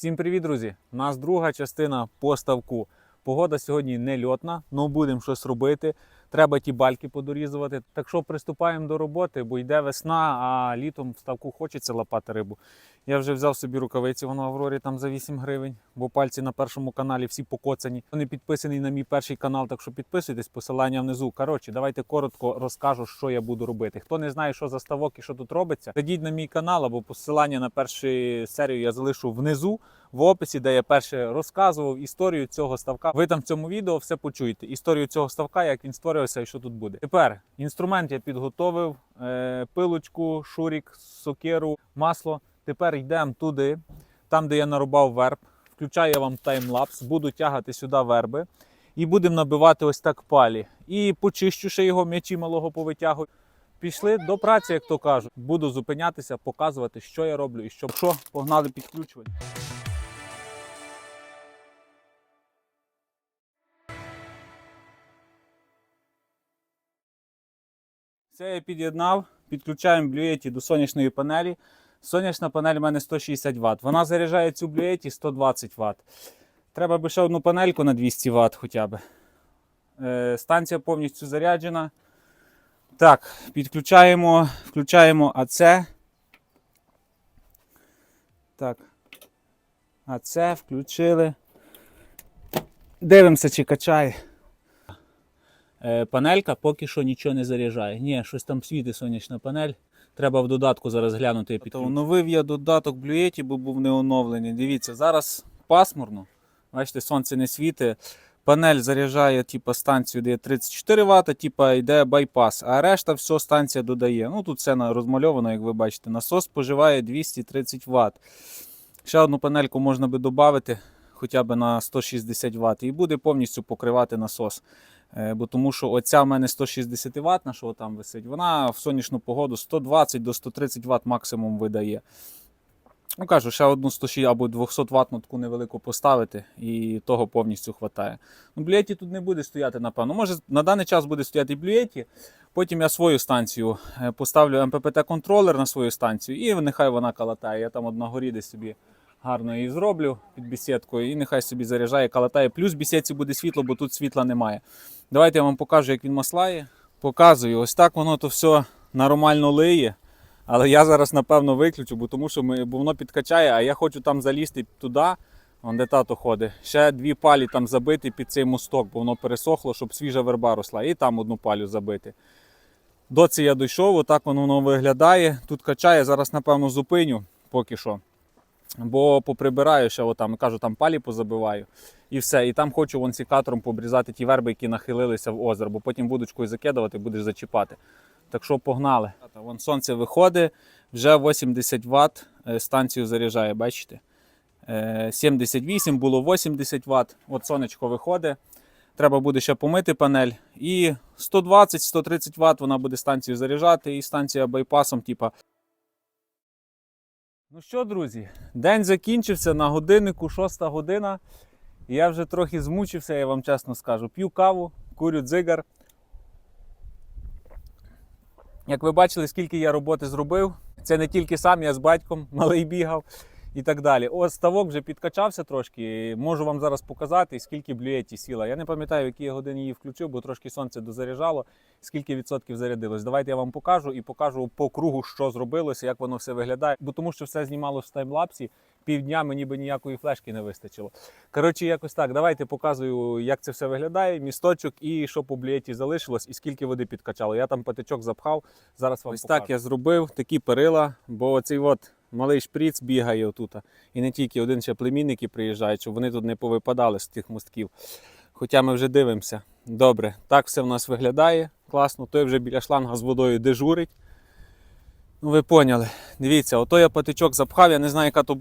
Всім привіт, друзі! У нас друга частина по ставку. Погода сьогодні не льотна, але будемо щось робити. Треба ті бальки подорізувати. Так що приступаємо до роботи, бо йде весна, а літом в ставку хочеться лапати рибу. Я вже взяв собі рукавиці, воно Аврорі там за 8 гривень, бо пальці на першому каналі всі покоцані. Вони підписані на мій перший канал, так що підписуйтесь, посилання внизу. Коротше, давайте коротко розкажу, що я буду робити. Хто не знає, що за ставок і що тут робиться, зайдіть на мій канал або посилання на першу серію я залишу внизу в описі, де я перше розказував історію цього ставка. Ви там в цьому відео все почуєте. Історію цього ставка, як він створювався і що тут буде. Тепер інструмент я підготовив: е, пилочку, шурік, сокиру, масло. Тепер йдемо туди, там, де я нарубав верб. Включаю я вам таймлапс, буду тягати сюди верби. І будемо набивати ось так палі. І почищу ще його м'ячі малого повитягую. Пішли до праці, як то кажуть. Буду зупинятися, показувати, що я роблю і що. Що, погнали підключувати. Все я під'єднав, підключаємо блюєті до сонячної панелі. Сонячна панель у мене 160 Вт. Вона заряджає цю блюєті 120 Вт. Треба би ще одну панельку на 200 Вт хоча б. Е, станція повністю заряджена. Так, підключаємо, включаємо АЦ. Так. АЦ включили. Дивимося, чи качає. Е, панелька поки що нічого не заряджає. Ні, щось там світить сонячна панель. Треба в додатку зараз глянути. Тобто, оновив я додаток Блюєті, бо був не оновлений. Дивіться, зараз пасмурно. Бачите, сонце не світить. Панель заряджає типу, станцію, де є 34 Вт, типу, йде байпас, а решта все станція додає. Ну тут все розмальовано, як ви бачите. Насос споживає 230 Вт. Ще одну панельку можна би додати хоча б на 160 Вт, і буде повністю покривати насос. Е, Бо тому що оця в мене 160 Вт, на що там висить, вона в сонячну погоду 120 до 130 Вт максимум видає. Ну, кажу, ще одну 160 або 200 ватну таку невелику поставити, і того повністю вистачає. Ну, блюєті тут не буде стояти, напевно. Може, на даний час буде стояти блюєті. Потім я свою станцію е, поставлю МППТ-контролер на свою станцію, і нехай вона калатає. Я там на горі собі гарно її зроблю під бесідкою, і нехай собі заряджає, калатає. Плюс в бесідці буде світло, бо тут світла немає. Давайте я вам покажу, як він маслає. Показую, ось так воно то все нормально лиє. Але я зараз напевно виключу, бо тому що ми, бо воно підкачає, а я хочу там залізти туди, вон де тато ходить. Ще дві палі там забити під цей мосток, бо воно пересохло, щоб свіжа верба росла. І там одну палю забити. До це я дійшов, отак воно, воно виглядає. Тут качає, зараз, напевно, зупиню поки що. Бо поприбираю ще, отам, кажу, там палі позабиваю. І все. І там хочу вон сікатором побрізати ті верби, які нахилилися в озеро, бо потім вудочкою закидувати, будеш зачіпати. Так що погнали. Вон сонце виходить, вже 80 Вт станцію заряджає, бачите? Е, 78 було 80 Вт. От сонечко виходить. Треба буде ще помити панель. І 120-130 Вт вона буде станцію заряджати, і станція байпасом, типа. Ну що, друзі, день закінчився на годиннику, 6 година. Я вже трохи змучився, я вам чесно скажу. П'ю каву, курю дзигар. Як ви бачили, скільки я роботи зробив, це не тільки сам, я з батьком малий бігав і так далі. Ось ставок вже підкачався трошки. Можу вам зараз показати, скільки блюєті сіла. Я не пам'ятаю, в якій я годині її включив, бо трошки сонце дозаряджало, скільки відсотків зарядилось. Давайте я вам покажу і покажу по кругу, що зробилося, як воно все виглядає. Бо тому що все знімалося в таймлапсі. Півдня мені би ніякої флешки не вистачило. Коротше, якось так. Давайте показую, як це все виглядає. Місточок і що по блюєті залишилось, і скільки води підкачало. Я там патичок запхав. Зараз вам Ось покажу. так я зробив такі перила, бо оцей от малий шприц бігає отут. І не тільки один ще племінники приїжджають, щоб вони тут не повипадали з тих мостків. Хоча ми вже дивимося. Добре, так все в нас виглядає. Класно. Той вже біля шланга з водою дежурить. Ну, ви поняли. Дивіться, ото я патичок запхав, я не знаю, яка то